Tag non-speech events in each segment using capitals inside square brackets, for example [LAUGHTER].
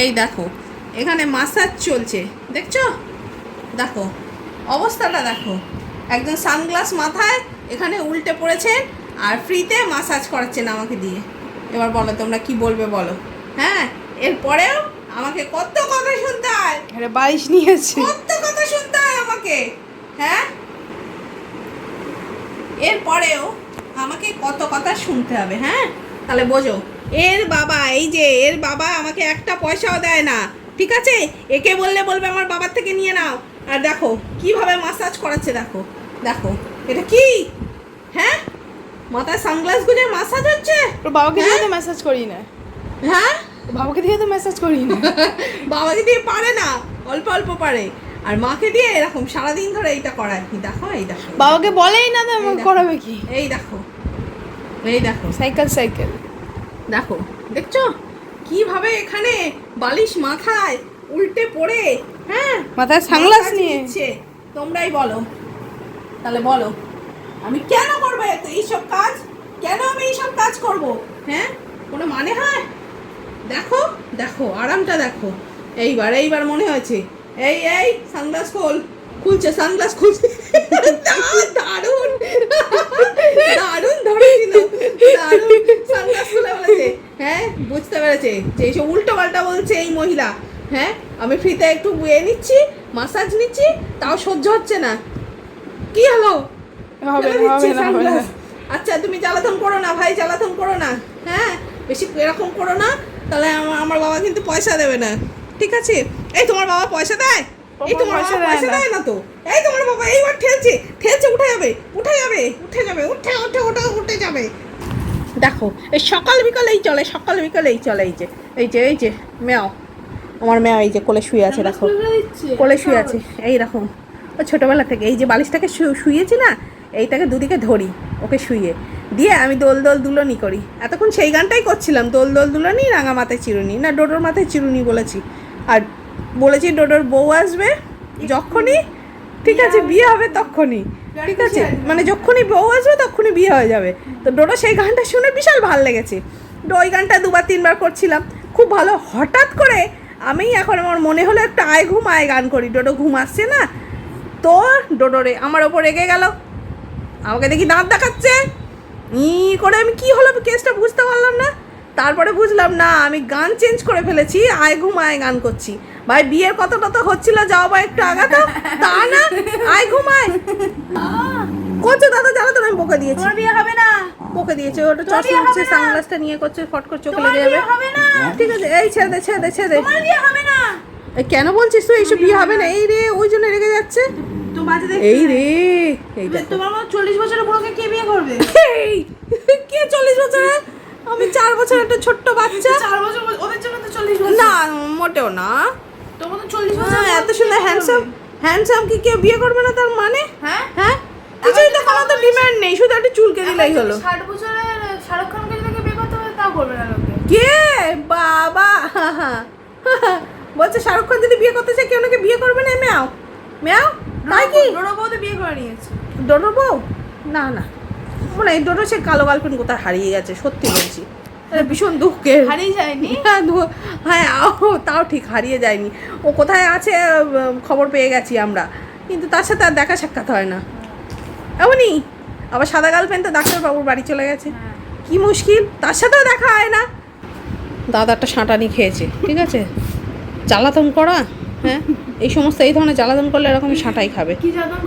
এই দেখো এখানে মাসাজ চলছে দেখছ? দেখো অবস্থাটা দেখো। একজন সানগ্লাস মাথায় এখানে উল্টে পড়েছেন আর ফ্রিতে মাসাজ করাচ্ছেন আমাকে দিয়ে। এবার বলো তোমরা কি বলবে বলো। হ্যাঁ এরপরেও আমাকে কত কথা শুনতে হয়। আরে বালিশ নিয়েছে। কত কথা শুনতে হয় আমাকে। হ্যাঁ? এরপরেও আমাকে কত কথা শুনতে হবে হ্যাঁ? তাহলে বোঝো। এর বাবা এই যে এর বাবা আমাকে একটা পয়সাও দেয় না ঠিক আছে? একে বললে বলবে আমার বাবার থেকে নিয়ে নাও। আর দেখো কীভাবে মাসাজ করাচ্ছে দেখো দেখো এটা কি? হ্যাঁ? মাথায় সানগ্লাস গুজে মাসাজ হচ্ছে? বাবাকে দিয়ে হ্যাঁ? তো মেসেজ করি না। হ্যাঁ? বাবাকে দিয়ে তো মেসেজ করি না। বাবাকে দিয়ে পারে না অল্প অল্প পারে। আর মাকে দিয়ে এরকম সারাদিন ধরে এইটা করায়। কি দেখো এই দেখো বাবাকে বলেই না তো করাবে কি? এই দেখো এই দেখো। Cycle cycle. দেখো দেখছ? কীভাবে এখানে বালিশ মাথায় উল্টে পড়ে হ্যাঁ? মাথায় সানগ্লাস মাথায় নিয়ে। নিচ্ছে। তোমরাই বলো। তাহলে বলো আমি কেন করব এত? এইসব কাজ? কেন আমি এইসব কাজ করব? হ্যাঁ? কোনো মানে হয়? দেখো দেখো আরামটা দেখো। এইবার এইবার মনে হয়েছে। এই এই সানগ্লাস খোল। খুলছে সানগ্লাস খুলছে [LAUGHS] দা- দারুণ দারুণ ধরেছিল দারুণ সানগ্লাস খুলে বলেছে হ্যাঁ বুঝতে পেরেছে যে এইসব উল্টো পাল্টা বলছে এই মহিলা। হ্যাঁ আমি ফ্রিতে একটু বুয়ে নিচ্ছি মাসাজ নিচ্ছি তাও সহ্য হচ্ছে না। কি হলো। আচ্ছা তুমি জ্বালাতন করো না ভাই জ্বালাতন করো না। হ্যাঁ বেশি এরকম করো না তাহলে আমার বাবা কিন্তু পয়সা দেবে না। ঠিক আছে? এই তোমার বাবা পয়সা দেয়? এই তোমার বাবা পয়সা দেয় পয়সা না। দেয় না তো? এই তোমার বাবা এইবার ঠেলছে ঠেলছে উঠে যাবে উঠে যাবে উঠে যাবে উঠে উঠে উঠে উঠে যাবে। দেখো এই সকাল বিকাল এই চলে সকাল বিকাল এই চলে এই যে এই যে এই যে ম্যাও আমার ম্যাও এই যে কোলে শুয়ে আছে দেখো কোলে শুয়ে আছে এই রকম ও ছোটোবেলা থেকে এই যে বালিশটাকে শু- শুয়েছি না এইটাকে দুদিকে ধরি ওকে শুয়ে দিয়ে আমি দোল দোল দুলনি করি এতক্ষণ সেই গানটাই করছিলাম দোল দোল দুলনি রাঙা মাথায় চিরুনি না ডোডোর মাথায় চিরুনি বলেছি আর বলেছি ডোডোর বউ আসবে যখনই ঠিক আছে, বিয়ে হবে তখনই। ঠিক আছে? মানে যখনই বউ আসবে তখনই বিয়ে হয়ে যাবে। তো ডোডো সেই গানটা শুনে বিশাল ভালো লেগেছে। তো ওই গানটা দুবার, তিনবার করছিলাম। খুব ভালো। হঠাৎ করে আমি এখন আমার মনে হলো একটা আয় ঘুম, আয় গান করি। ডোডো ঘুম আসছে না? তো ডোডোরে আমার ওপর রেগে গেল। আমাকে দেখি দাঁত দেখাচ্ছে। ই করে আমি কি হলো কেসটা বুঝতে পারলাম না। তারপরে বুঝলাম না আমি গান চেঞ্জ করে ফেলেছি আয় ঘুম আয় গান করছি। ভাই বিয়ের কথাটা তো হচ্ছিল যাও বা একটু আগাতো। তা না আয় ঘুম আয়। করছে দাদা জানো তো আমি বকে দিয়েছি। বিয়ে হবে না। বকে দিয়েছে ওটা তোমার চশমা হচ্ছে সানগ্লাসটা নিয়ে করছে ফট করে চোখে লেগে যাবে। হবে না। ঠিক আছে এই ছেড়ে দে ছেড়ে দে ছেড়ে দে। তোমার বিয়ে হবে না। কেন বলছিস তুই? এইসব বিয়ে হবে না। এই রে ওই জন্য রেগে যাচ্ছে। এই রে এই তোমার মতো চল্লিশ বছরের বুড়োকে কে বিয়ে করবে? এই কে চল্লিশ বছরের? আমি চার বছর একটা ছোট্ট বাচ্চা। [LAUGHS] চার বছর ওদের জন্য তো চল্লিশ বছর। না মোটেও না। তোমার তো চল্লিশ বছর হ্যাঁ, এত সুন্দর হ্যান্ডসাম হ্যান্ডসাম কি কেউ বিয়ে করবে না তার মানে? হ্যাঁ? হ্যাঁ? কিছুই তো কোনো তো ডিমান্ড নেই শুধু একটু চুলকে দিলেই হলো। ষাট বছরের শাহরুখ খানকে যদি বিয়ে করতে হবে তাও করবে না লোকে। কে? বাবা! [LAUGHS] বলছে শাহরুখ খান যদি বিয়ে করতে চায় কেউ নাকি বিয়ে করবে না? ম্যাও ম্যাও তাই কি? ডোডো বৌদি বিয়ে করে নিয়েছে। ডোডো বউ? না না। মনে হয় ডোডো সে কালো গার্লফ্রেন্ড কোথায় হারিয়ে গেছে সত্যি বলছি। ভীষণ দুঃখের। হারিয়ে যায়নি? [LAUGHS] হ্যাঁ হ্যাঁ তাও ঠিক হারিয়ে যায়নি। ও কোথায় আছে খবর পেয়ে গেছি আমরা। কিন্তু তার সাথে আর দেখা সাক্ষাৎ হয় না। এমনই। আবার সাদা গার্লফ্রেন্ড তো ডাক্তারবাবুর বাড়ি চলে গেছে। কি মুশকিল? তার সাথেও দেখা হয় না। দাদাটা সাঁটানি খেয়েছে ঠিক আছে? জ্বালাতন করা হ্যাঁ? এই সমস্ত এই ধরনের জ্বালাতন করলে এরকম সাঁটাই খাবে।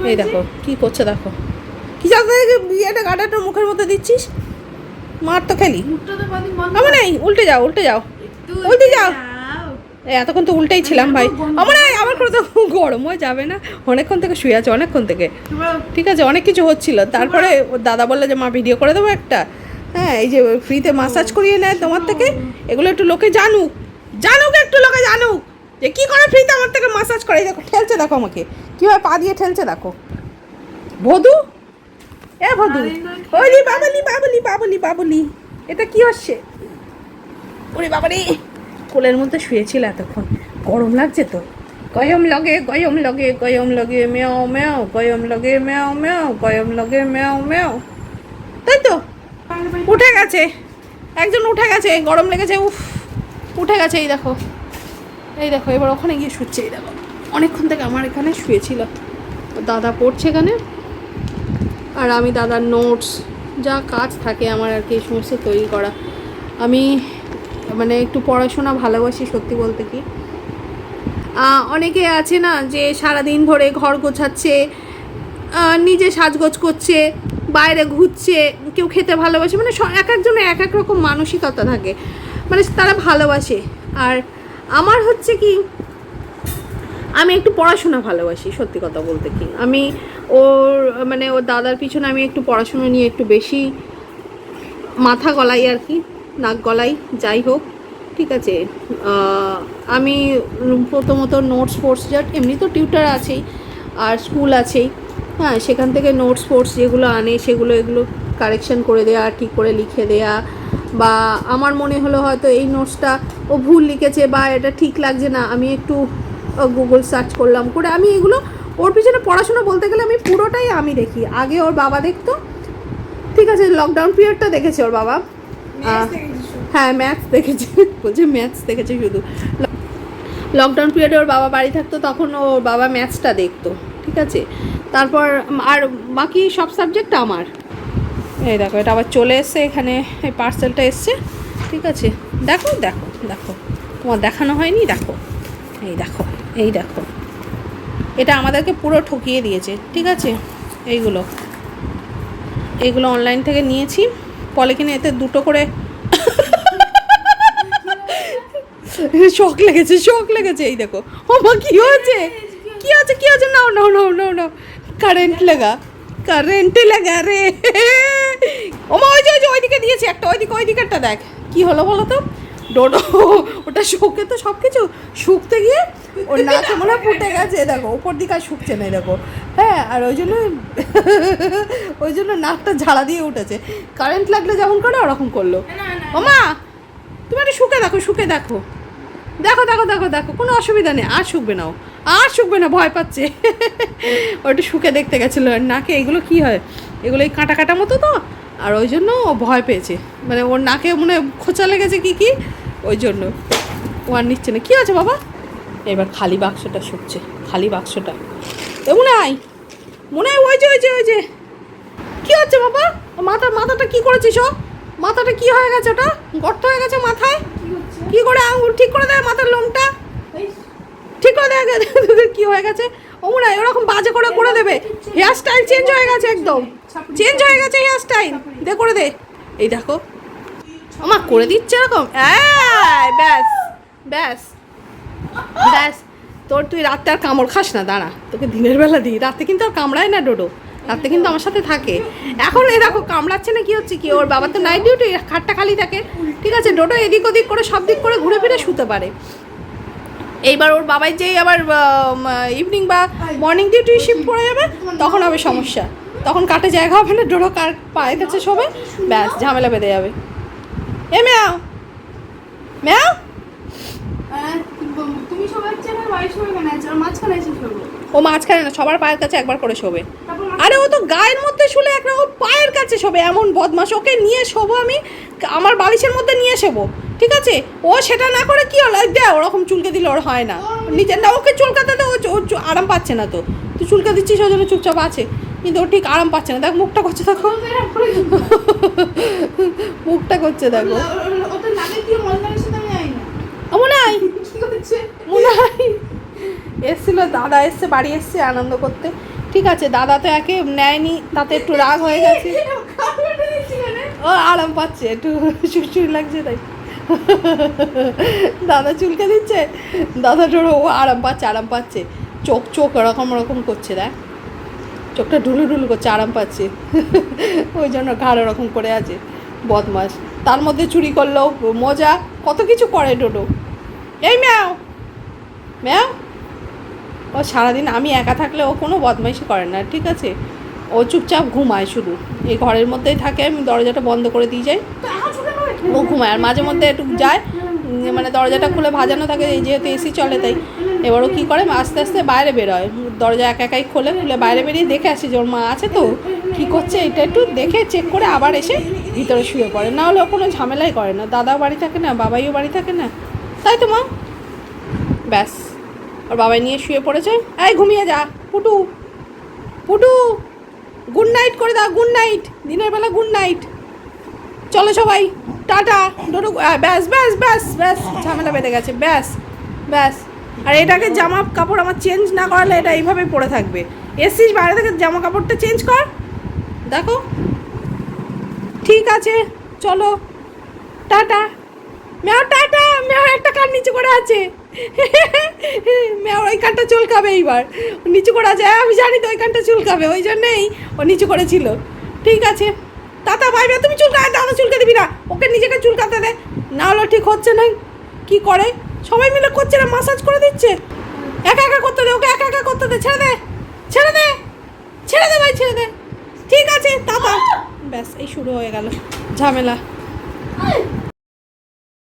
এই দেখো কি করছে দেখো। কি জানতে বিয়েটা গাডাটা মুখের মধ্যে দিচ্ছিস? মার তো খেলি। আমার নেই উল্টে যাও উল্টে যাও। উল্টে যাও। এতক্ষণ তো উল্টেই ছিলাম ভাই। আমার আমার করে তো গরম হয়ে যাবে না। অনেকক্ষণ থেকে শুয়ে আছে অনেকক্ষণ থেকে। ঠিক আছে অনেক কিছু হচ্ছিল। তারপরে ওর দাদা বলল যে মা ভিডিও করে দেবো একটা। হ্যাঁ এই যে ফ্রিতে মাসাজ করিয়ে নেয় তোমার থেকে। এগুলো একটু লোকে জানুক। জানুক একটু লোকে জানুক। যে কি করে ফ্রিতে আমার থেকে মাসাজ করে দেখো ঠেলছে দেখো আমাকে। কীভাবে পা দিয়ে ঠেলছে দেখো। ভদু এ ভদু রে বাবলি বাবলি বাবলি বাবলি এটা কি হচ্ছে? ওরে বাবারে কোলের মধ্যে শুয়েছিল এতক্ষণ গরম লাগছে তো? গয়ম লগে গয়ম লগে গয়ম লগে মেও মেও গয়ম লগে মেও মেও গয়ম লগে মেও মেও। তাই তো? উঠে গেছে একজন উঠে গেছে গরম লেগেছে উফ উঠে গেছে এই দেখো। এই দেখো এবার ওখানে গিয়ে শুচ্ছে এই দেখো। অনেকক্ষণ থেকে আমার এখানে শুয়েছিল। দাদা পড়ছে এখানে আর আমি দাদার নোটস যা কাজ থাকে আমার আর কি, এই সমস্ত তৈরি করা। আমি মানে একটু পড়াশোনা ভালোবাসি সত্যি বলতে কি। অনেকে আছে না যে সারা দিন ধরে ঘর গোছাচ্ছে নিজে সাজগোজ করছে, বাইরে ঘুরছে, কেউ খেতে ভালোবাসে মানে এক একজনের এক এক রকম মানসিকতা থাকে। মানে তারা ভালোবাসে। আর আমার হচ্ছে কি আমি একটু পড়াশোনা ভালোবাসি, সত্যি কথা বলতে কি। আমি ওর মানে ওর দাদার পিছনে আমি একটু পড়াশোনা নিয়ে একটু বেশি মাথা গলাই আর কি, নাক গলাই, যাই হোক, ঠিক আছে। আমি প্রথমত নোটস ফোর্স যা, এমনি তো টিউটার আছেই, আর স্কুল আছেই। হ্যাঁ সেখান থেকে নোটস ফোর্স যেগুলো আনে, সেগুলো এগুলো কারেকশন করে দেয়া, ঠিক করে লিখে দেয়া। বা আমার মনে হলো হয়তো এই নোটসটা ও ভুল লিখেছে বা এটা ঠিক লাগছে না, আমি একটু গুগল সার্চ করলাম করে আমি এগুলো ওর পিছনে পড়াশোনা বলতে গেলে আমি পুরোটাই আমি দেখি। আগে ওর বাবা দেখতো ঠিক আছে লকডাউন পিরিয়ডটা দেখেছে ওর বাবা। হ্যাঁ ম্যাথস দেখেছে বলছে ম্যাথস দেখেছে শুধু। লকডাউন পিরিয়ডে [LAUGHS] ওর বাবা বাড়ি থাকতো তখন ওর বাবা ম্যাথসটা দেখতো ঠিক আছে? তারপর আর বাকি সব সাবজেক্ট আমার। এই দেখো এটা আবার চলে এসছে এখানে এই পার্সেলটা এসছে ঠিক আছে? দেখো দেখো দেখো। তোমার দেখানো হয়নি দেখো। এই দেখো। এই দেখো। এটা আমাদেরকে পুরো ঠকিয়ে দিয়েছে, ঠিক আছে? এইগুলো। এইগুলো অনলাইন থেকে নিয়েছি। পলিকিনে এতে দুটো করে শখ লেগেছে শখ লেগেছে। এই দেখো। ও মা, কি হয়েছে? কি হয়েছে কি হয়েছে নাও নাও নাও নাও নাও। কারেন্ট লাগা কারেন্টে লাগা রে। ও মা, ওই যে ওই যে, ওইদিকে দিয়েছে একটা, ওইদিকে, ওইদিকেরটা দেখ। কি হলো বলো তো? ডোডো ওটা শুকে তো সব কিছু শুকতে গিয়ে ওর নাকে মনে হয় ফুটে গেছে। দেখো ওপর দিকে আর শুকছে না দেখো। হ্যাঁ আর ওই জন্য ওই জন্য নাকটা ঝাড়া দিয়ে উঠেছে। কারেন্ট লাগলে যেমন করে ওরকম করল। ও মা তুমি একটু শুকে দেখো শুকে দেখো। দেখো দেখো দেখো দেখো কোনো অসুবিধা নেই আর শুকবে না ও। আর শুকবে না ভয় পাচ্ছে। ওটা শুকে দেখতে গেছিল নাকে। এগুলো কি হয়? এগুলো এই কাঁটা কাটা মতো তো? আর ওই জন্য ও ভয় পেয়েছে। মানে ওর নাকে মনে হয় খোঁচা লেগেছে কি কি ওই জন্য। ও আর নিচ্ছে না। কী আছে বাবা? এবার খালি বাক্সটা শুকছে। খালি বাক্সটা। এ মনে হয়। মনে হয় ওই যে ওই যে ওই যে। কী হচ্ছে বাবা? মাথা মাথাটা কি করেছিস ও মাথাটা কি হয়ে গেছে ওটা? গর্ত হয়ে গেছে মাথায়? কি করে আঙুল ঠিক করে দেয় মাথার লোমটা? ঠিক করে দেয় [LAUGHS] কি হয়ে গেছে? ও হয় ওরকম বাজে করে করে দেবে। হেয়ার স্টাইল চেঞ্জ হয়ে গেছে। একদম। চেঞ্জ হয়ে গেছে হেয়ার স্টাইল দে করে দে। এই দেখো। আমার করে দিচ্ছে এরকম? ব্যাস ব্যাস। ব্যাস তোর তুই রাতে আর কামড় খাস না দাঁড়া। তোকে দিনের বেলা দিই। রাতে কিন্তু আর কামড়ায় না ডোডো। রাতে কিন্তু আমার সাথে থাকে। এখন এই দেখো কামড়াচ্ছে না কি হচ্ছে কি? ওর বাবা তো নাইট ডিউটি খাটটা খালি থাকে। ঠিক আছে ডোডো এদিক ওদিক করে সব দিক করে ঘুরে ফিরে শুতে পারে। এইবার ওর বাবাই যেই আবার ইভিনিং বা মর্নিং ডিউটি শিফট পড়ে যাবে তখন হবে সমস্যা। তখন কাটে জায়গা হবে না ডোডো কার পায়ের কাছে শোবে ব্যাস ঝামেলা বেঁধে যাবে। এ ম্যাও ম্যাও ও মাঝখানে না সবার পায়ের কাছে একবার করে শোবে। আরে ও তো গায়ের মধ্যে শুলে একরকম পায়ের কাছে শোবে এমন বদমাস ওকে নিয়ে শোবো আমি আমার বালিশের মধ্যে নিয়ে শোবো ঠিক আছে? ও সেটা না করে কি হলো? দেখ ওরকম চুলকে দিলে ওর হয় না। নিজের না ওকে চুলকাতে ও আরাম পাচ্ছে না তো। তুই চুলকে দিচ্ছিস ওই জন্য চুপচাপ আছে। কিন্তু ও ঠিক আরাম পাচ্ছে না। দেখ মুখটা করছে দেখো। মুখটা করছে দেখো। মনে হয়। মনে হয়। এসছিল দাদা এসছে বাড়ি এসছে আনন্দ করতে। ঠিক আছে দাদা তো একে নেয়নি তাতে একটু রাগ হয়ে গেছে। ও আরাম পাচ্ছে একটু চুরচুরি লাগছে তাই। দাদা চুলকে দিচ্ছে? দাদা ধরো ও আরাম পাচ্ছে আরাম পাচ্ছে। চোখ চোখ ওরকম ওরকম করছে দেখ। চোখটা ঢুলু ঢুলু করছে, আরাম পাচ্ছে। ওই জন্য ঘাড় ওরকম করে আছে বদমাস তার মধ্যে চুরি করল, মজা, কত কিছু করে ডোডো। এই ম্যাও ম্যাও। ও সারাদিন আমি একা থাকলে ও কোনো বদমাইশি করে না, ঠিক আছে? ও চুপচাপ ঘুমায় শুধু। এই ঘরের মধ্যেই থাকে, আমি দরজাটা বন্ধ করে দিয়ে যাই। ও ঘুমায়, আর মাঝে মধ্যে একটু যায়। মানে দরজাটা খুলে ভাজানো থাকে যেহেতু এসি চলে, তাই। এবার ও কী করে? আস্তে আস্তে বাইরে বেরোয়। দরজা একা একাই খোলে খুলে বাইরে বেরিয়ে দেখে আসে যে ওর মা আছে তো। কী করছে এটা একটু দেখে চেক করে আবার এসে ভিতরে শুয়ে পড়ে। না হলে ও কোনো ঝামেলাই করে না। দাদাও বাড়ি থাকে না, বাবাইও বাড়ি থাকে না। তাই তো মা। ব্যাস। ওর বাবাই নিয়ে শুয়ে পড়েছে। এই ঘুমিয়ে যা, পুটু। পুটু গুড নাইট করে দাও গুড নাইট দিনের বেলা গুড নাইট চলো সবাই, টাটা। ডোডো ব্যাস ব্যাস ব্যাস ব্যাস। ঝামেলা বেঁধে গেছে, ব্যাস ব্যাস। আর এটাকে জামা কাপড় আমার চেঞ্জ না করালে এটা এইভাবেই পড়ে থাকবে। এসছিস বাইরে থেকে জামা কাপড়টা চেঞ্জ কর। দেখো। ঠিক আছে চলো। টাটা। মেও টাটা। মেও একটা কান নিচে করে আছে। [LAUGHS] মেও ওই কানটা চুলকাবে এইবার। নিচু করে আছে। হ্যাঁ, আমি জানি তো ওই কানটা চুলকাবে ওই জন্যেই ও নিচু করেছিল। ঠিক আছে। তাতা ভাই তুমি চুলকা দাদা চুলকে দিবি না। ওকে নিজেকে চুলকাতে দে। না হলে ঠিক হচ্ছে না। কি করে? সবাই মিলে করছে না মাসাজ করে দিচ্ছে। একা একা করতে দে, ওকে একা একা করতে দে, ছেড়ে দে ছেড়ে দে ছেড়ে দে ভাই, ছেড়ে দে। ঠিক আছে তাতা ব্যাস, এই শুরু হয়ে গেল। ঝামেলা।